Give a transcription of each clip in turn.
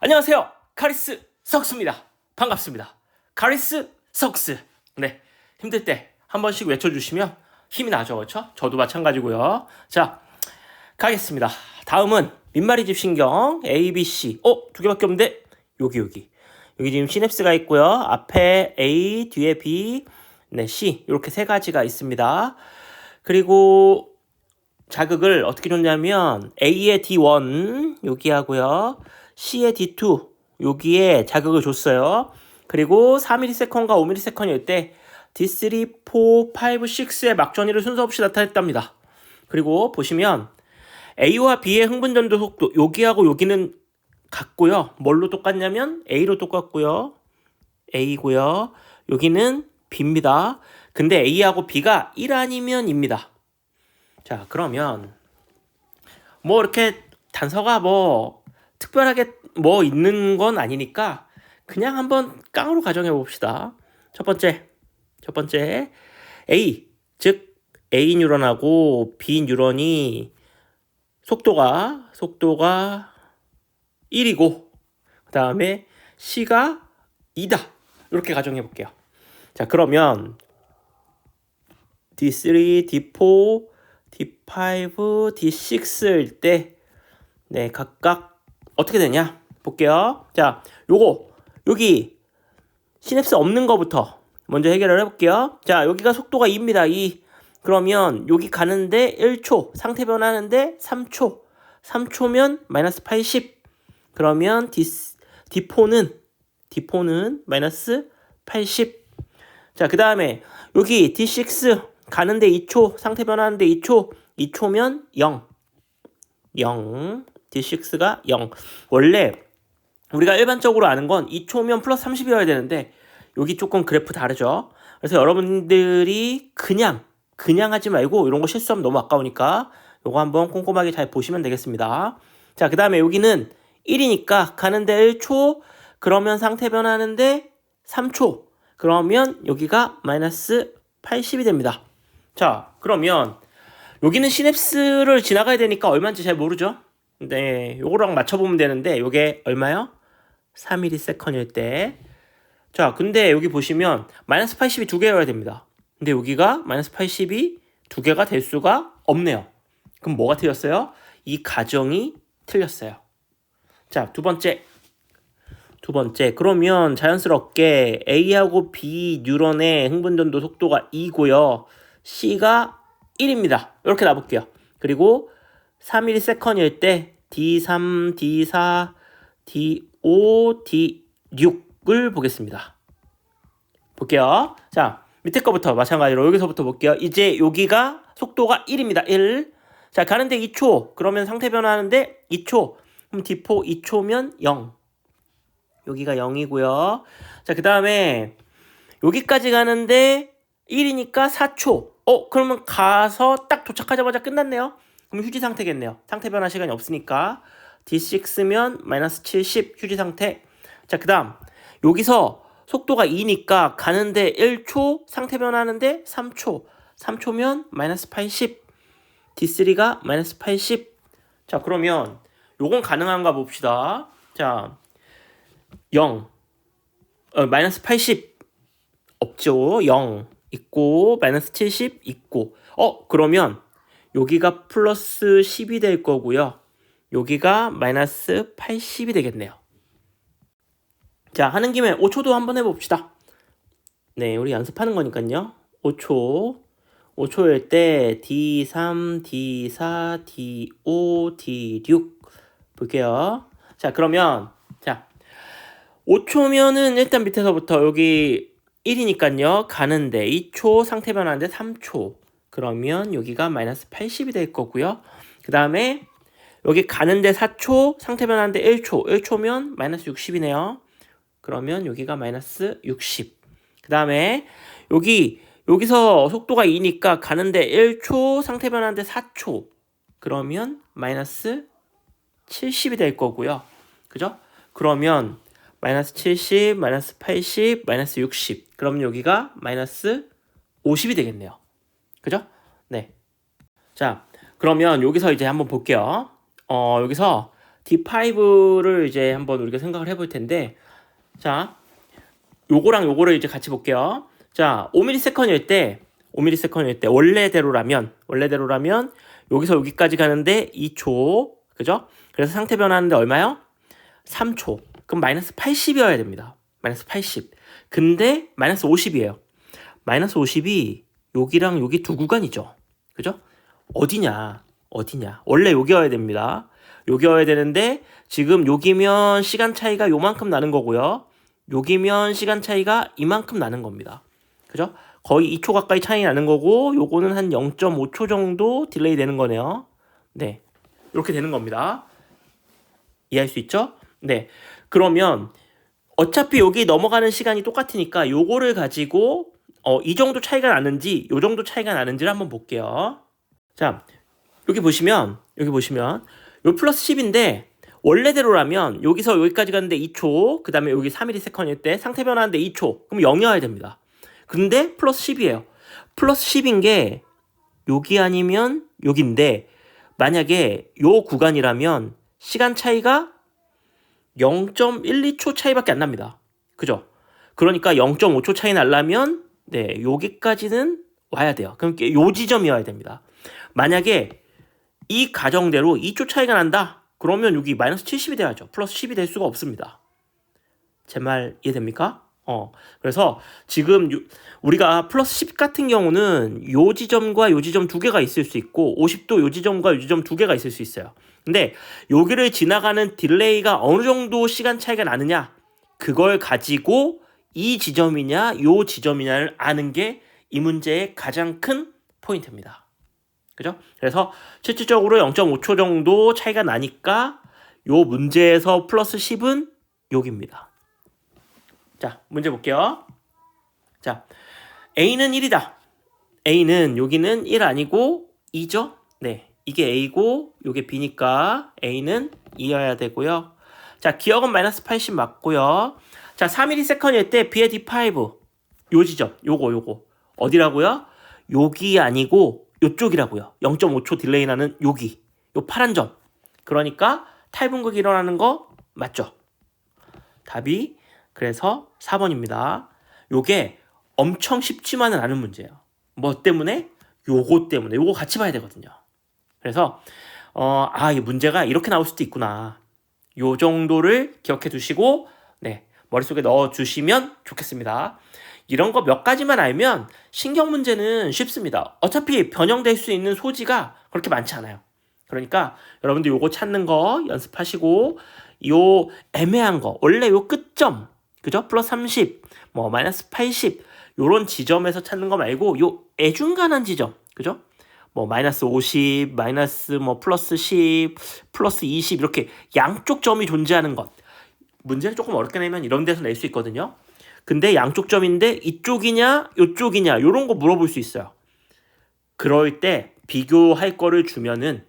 안녕하세요. 카리스 석스입니다. 반갑습니다. 카리스 석스. 네. 힘들 때 한 번씩 외쳐주시면 힘이 나죠. 그렇죠? 저도 마찬가지고요. 자, 가겠습니다. 다음은 민마리 집신경 A, B, C. 어, 두 개밖에 없는데 여기 여기. 여기 지금 시냅스가 있고요. 앞에 A, 뒤에 B, 네, C. 이렇게 세 가지가 있습니다. 그리고 자극을 어떻게 줬냐면 A의 D1 여기 하고요. C의 D2 여기에 자극을 줬어요. 그리고 4ms과 5ms일 때 D3, 4, 5, 6의 막전이를 순서 없이 나타냈답니다. 그리고 보시면 A와 B의 흥분 전도 속도 여기하고 여기는 같고요. 뭘로 똑같냐면 A로 똑같고요. A고요. 여기는 B입니다. 근데 A하고 B가 1 아니면 입니다. 자, 그러면 뭐 이렇게 단서가 뭐 특별하게 뭐 있는 건 아니니까 그냥 한번 깡으로 가정해 봅시다. 첫 번째, 첫 번째 A 즉 A 뉴런하고 B 뉴런이 속도가 속도가 1이고 그 다음에 C가 2다 이렇게 가정해 볼게요. 자 그러면 D3, D4, D5, D6일 때, 네, 각각 어떻게 되냐? 볼게요. 자, 요거, 여기, 시냅스 없는 거부터 먼저 해결을 해볼게요. 자, 여기가 속도가 2입니다. 2. 그러면 여기 가는데 1초, 상태 변하는데 3초. 3초면 마이너스 80. 그러면 D, D4는, D4는 마이너스 80. 자, 그 다음에 여기 D6 가는데 2초, 상태 변하는데 2초, 2초면 0. 0. D6가 0. 원래 우리가 일반적으로 아는 건 2초면 플러스 30이어야 되는데 여기 조금 그래프 다르죠. 그래서 여러분들이 그냥 그냥 하지 말고 이런 거 실수하면 너무 아까우니까 요거 한번 꼼꼼하게 잘 보시면 되겠습니다. 자, 그 다음에 여기는 1이니까 가는데 1초, 그러면 상태 변하는데 3초, 그러면 여기가 마이너스 80이 됩니다. 자, 그러면 여기는 시냅스를 지나가야 되니까 얼마인지 잘 모르죠? 네, 요거랑 맞춰보면 되는데 요게 얼마요? 3ms일 때. 자, 근데 여기 보시면 마이너스 80이 두 개여야 됩니다. 근데 여기가 마이너스 80이 두 개가 될 수가 없네요. 그럼 뭐가 틀렸어요? 이 가정이 틀렸어요. 자, 두 번째. 두 번째. 그러면 자연스럽게 A하고 B 뉴런의 흥분전도 속도가 2고요. C가 1입니다. 이렇게 놔볼게요. 그리고 3ms일 때 D3, D4, D5, D6을 보겠습니다. 볼게요. 자, 밑에 거부터 마찬가지로 여기서부터 볼게요. 이제 여기가 속도가 1입니다. 1. 자, 가는데 2초. 그러면 상태 변화하는데 2초. 그럼 D4 2초면 0. 여기가 0이고요. 자, 그 다음에 여기까지 가는데 1이니까 4초. 어, 그러면 가서 딱 도착하자마자 끝났네요. 그럼 휴지 상태겠네요. 상태 변화 시간이 없으니까 D6면 마이너스 70 휴지 상태. 자, 그 다음 여기서 속도가 2니까 가는데 1초, 상태 변하는데 3초. 3초면 마이너스 80. D3가 마이너스 80. 자, 그러면 요건 가능한가 봅시다. 자, 0. 어, 마이너스 80 없죠. 0 있고 마이너스 70 있고. 어, 그러면 여기가 플러스 10이 될 거고요. 여기가 마이너스 80이 되겠네요. 자, 하는 김에 5초도 한번 해봅시다. 네, 우리 연습하는 거니까요. 5초. 5초일 때 D3, D4, D5, D6 볼게요. 자, 그러면 자 5초면은 일단 밑에서부터 여기 1이니까요. 가는데 2초, 상태 변하는데 3초. 그러면 여기가 마이너스 80이 될 거고요. 그 다음에 여기 가는데 4초, 상태 변하는데 1초. 1초면 마이너스 60이네요. 그러면 여기가 마이너스 60. 그 다음에 여기 여기서 속도가 2니까 가는데 1초, 상태 변하는데 4초. 그러면 마이너스 70이 될 거고요. 그죠? 그러면 마이너스 70, 마이너스 80, 마이너스 60. 그럼 여기가 마이너스 50이 되겠네요. 그죠? 네. 자, 그러면 여기서 이제 한번 볼게요. 어, 여기서 D5를 이제 한번 우리가 생각을 해볼 텐데, 자, 요거랑 요거를 이제 같이 볼게요. 자, 5ms일 때, 5ms일 때 원래대로라면, 원래대로라면 여기서 여기까지 가는데 2초, 그죠? 그래서 상태 변하는데 얼마요? 3초. 그럼 마이너스 80이어야 됩니다. 마이너스 80. 근데 마이너스 50이에요. 마이너스 50이 여기랑 여기 두 구간이죠. 그죠? 어디냐? 어디냐? 원래 여기여야 됩니다. 여기여야 되는데 지금 여기면 시간 차이가 요만큼 나는 거고요. 여기면 시간 차이가 이만큼 나는 겁니다. 그죠? 거의 2초 가까이 차이 나는 거고 요거는 한 0.5초 정도 딜레이 되는 거네요. 네. 이렇게 되는 겁니다. 이해할 수 있죠? 네. 그러면 어차피 여기 넘어가는 시간이 똑같으니까 요거를 가지고 어, 이 정도 차이가 나는지 요 정도 차이가 나는지를 한번 볼게요. 자, 여기 보시면 여기 보시면 요 플러스 10인데 원래대로라면 여기서 여기까지 가는데 2초, 그 다음에 여기 3ms일 때 상태 변하는데 2초, 그럼 0이어야 됩니다. 근데 플러스 10이에요. 플러스 10인 게 여기 아니면 여기인데 만약에 요 구간이라면 시간 차이가 0.12초 차이밖에 안 납니다. 그죠? 그러니까 0.5초 차이 나려면 네, 여기까지는 와야 돼요. 그럼 요 지점이어야 됩니다. 만약에 이 가정대로 2초 차이가 난다. 그러면 여기 마이너스 70이 돼야죠. 플러스 10이 될 수가 없습니다. 제 말 이해됩니까? 어. 그래서 지금 요, 우리가 플러스 10 같은 경우는 요 지점과 요 지점 두 개가 있을 수 있고 50도 요 지점과 요 지점 두 개가 있을 수 있어요. 근데 여기를 지나가는 딜레이가 어느 정도 시간 차이가 나느냐 그걸 가지고 이 지점이냐 요 지점이냐를 아는 게 이 문제의 가장 큰 포인트입니다. 그죠? 그래서 실질적으로 0.5초 정도 차이가 나니까 요 문제에서 플러스 10은 여기입니다. 자, 문제 볼게요. 자, A는 1이다. A는 여기는 1 아니고 2죠? 네. 이게 A고 요게 B니까 A는 2여야 되고요. 자, 기억은 마이너스 80 맞고요. 자, 3ms일 때 B의 D5 요 지점 요거 요거 어디라고요? 여기 아니고 요쪽이라고요. 0.5초 딜레이 나는 여기 요 파란 점. 그러니까 탈분극이 일어나는 거 맞죠? 답이 그래서 4번입니다. 요게 엄청 쉽지만은 않은 문제예요. 뭐 때문에? 요거 때문에. 요거 같이 봐야 되거든요. 그래서 어, 아, 이 문제가 이렇게 나올 수도 있구나. 요 정도를 기억해 두시고 네, 머릿속에 넣어 주시면 좋겠습니다. 이런 거 몇 가지만 알면 신경 문제는 쉽습니다. 어차피 변형될 수 있는 소지가 그렇게 많지 않아요. 그러니까 여러분들 요거 찾는 거 연습하시고 요 애매한 거 원래 요 끝점 그죠? 플러스 30, 뭐 마이너스 80 요런 지점에서 찾는 거 말고 요 애중간한 지점 그죠? 뭐 마이너스 50, 마이너스 뭐 플러스 10, 플러스 20 이렇게 양쪽 점이 존재하는 것 문제를 조금 어렵게 내면 이런 데서 낼 수 있거든요. 근데 양쪽 점인데 이쪽이냐 이쪽이냐 이런 거 물어볼 수 있어요. 그럴 때 비교할 거를 주면은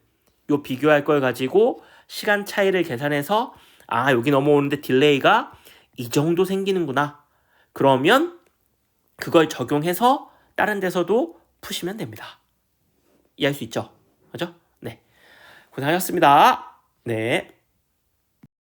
요 비교할 걸 가지고 시간 차이를 계산해서 아 여기 넘어오는데 딜레이가 이 정도 생기는구나. 그러면 그걸 적용해서 다른 데서도 푸시면 됩니다. 이해할 수 있죠? 그죠? 네. 고생하셨습니다. 네.